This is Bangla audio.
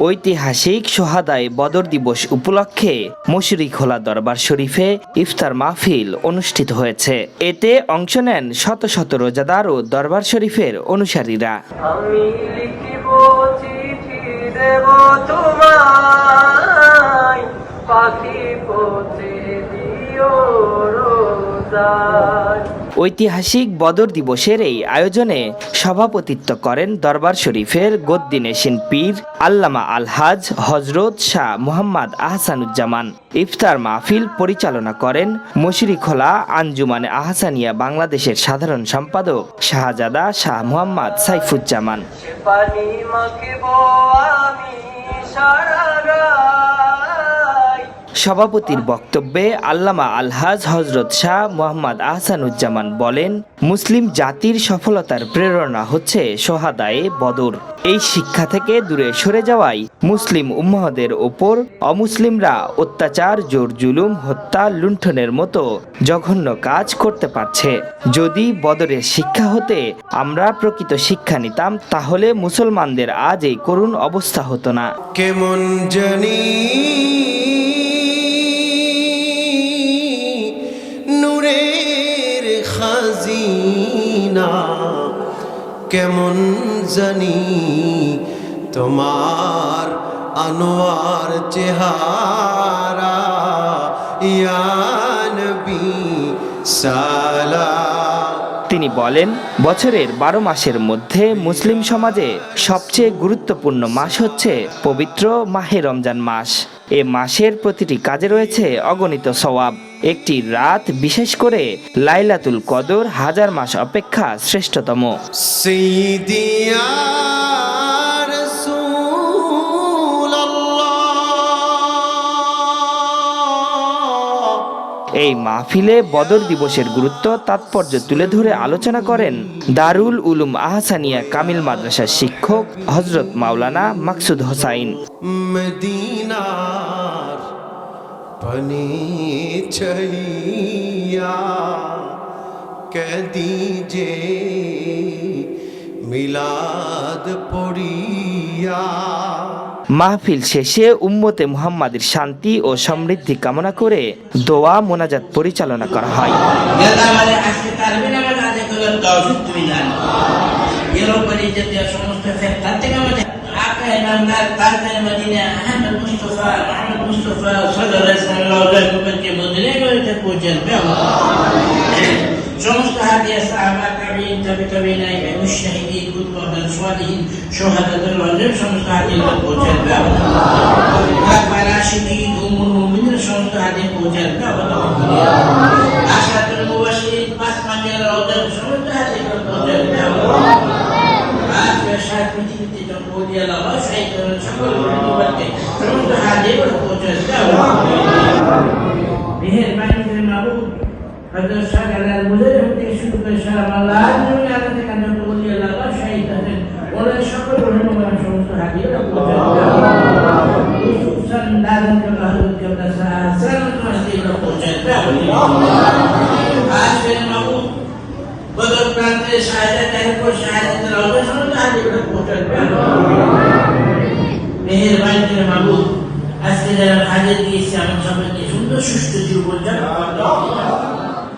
ঐতিহাসিক সোহাদায় বদর দিবস উপলক্ষে মশুরি খোলা দরবার শরীফে ইফতার মাহফিল অনুষ্ঠিত হয়েছে। এতে অংশ নেন শত শত রোজাদার ও দরবার শরীফের অনুসারীরা। পাখি দিও রোজায়। ঐতিহাসিক বদর দিবসের এই আয়োজনে সভাপতিত্ব করেন দরবার শরীফের গদ্দিনেশিন পীর আল্লামা আলহাজ হজরত শাহ মোহাম্মদ আহসানুজ্জামান। ইফতার মাহফিল পরিচালনা করেন মশিরিখোলা আঞ্জুমানে আহসানিয়া বাংলাদেশের সাধারণ সম্পাদক শাহজাদা শাহ মোহাম্মদ সাইফুজ্জামান। সভাপতির বক্তব্যে আল্লামা আলহাজ হজরত শাহ মোহাম্মদ আহসানুজ্জামান বলেন, মুসলিম জাতির সফলতার প্রেরণা হচ্ছে সোহাদায়ে বদর। এই শিক্ষা থেকে দূরে সরে যাওয়াই মুসলিম উম্মহদের ওপর অমুসলিমরা অত্যাচার, জোর জুলুম, হত্যা, লুণ্ঠনের মতো জঘন্য কাজ করতে পারছে। যদি বদরের শিক্ষা হতে আমরা প্রকৃত শিক্ষা নিতাম, তাহলে মুসলমানদের আজ এই করুণ অবস্থা হতো না। কেমন জানি কেমন জানি তোমার আনোয়ার চেহারা? ইয়ানবি সালা তিনি বলেন, বছরের বারো মাসের মধ্যে মুসলিম সমাজে সবচেয়ে গুরুত্বপূর্ণ মাস হচ্ছে পবিত্র মাহে রমজান মাস। এ মাসের প্রতিটি কাজে রয়েছে অগণিত সওয়াব। একটি রাত বিশেষ করে লাইলাতুল কদর হাজার মাস অপেক্ষা শ্রেষ্ঠতম। এই মাহফিলে বদর দিবসের গুরুত্ব তাৎপর্য তুলে ধরে আলোচনা করেন দারুল উলুম আহসানিয়া কামিল মাদ্রাসার শিক্ষক হজরত মাওলানা মাকসুদ হোসাইন। পানি ছাইয়া কদিজে মিলাদ পড়িয়া মাহফিল শেষে উম্মতে মুহাম্মাদের শান্তি ও সমৃদ্ধি কামনা করে দোয়া মোনাজাত পরিচালনা করা হয়। সমস্ত ফেরতার থেকে আমাদের আকা ইমামদার তাজদার মদিনা আহমদ মুস্তফা মোহাম্মদ মুস্তফা সাল্লাল্লাহু আলাইহি ওয়াসাল্লামকে মদিনায় গড়তে পৌঁছাবে সমস্ত হাদিয়া সাহাবা তাবিঈন তাবি তাবিঈন ইমাম শাহিদিন কুতুবাদ সালিহিন শুহাদাতুল ওয়ালিদ সমস্ত হাদিয়া পৌঁছাবে আকবার আশিকিন উম্মুল মুমিনিন সমস্ত হাদিয়া পৌঁছাবে আশরাতুল মুবাশশিরিন পাঁচ মাসের রওজার সমস্ত হাদিয়া পৌঁছাবে আজকে সারা পৃথিবীতে رضي الله عنه سعيد بن شكر بن مبكر فمنذ هذه الحقوق মেহেরবানি করে মাবুদ হযরত শাহ আলাল মুজাহিদ থেকে শুরু করে সারা বাংলা আজ জমি আলাদা কান্না বলি আল্লাহ বা শাহিদ আছেন ওনার সকল রহমান সমস্ত হাজির সুসান দাদন কে মাহুদ কে মাসা সালাম আসতে পৌঁছাতে হবে به شهادت در کو شهادت را بشون علی به کوشش مهربان که مبود از که در حالت که سیامت شامل نشون دو شش جیو بودن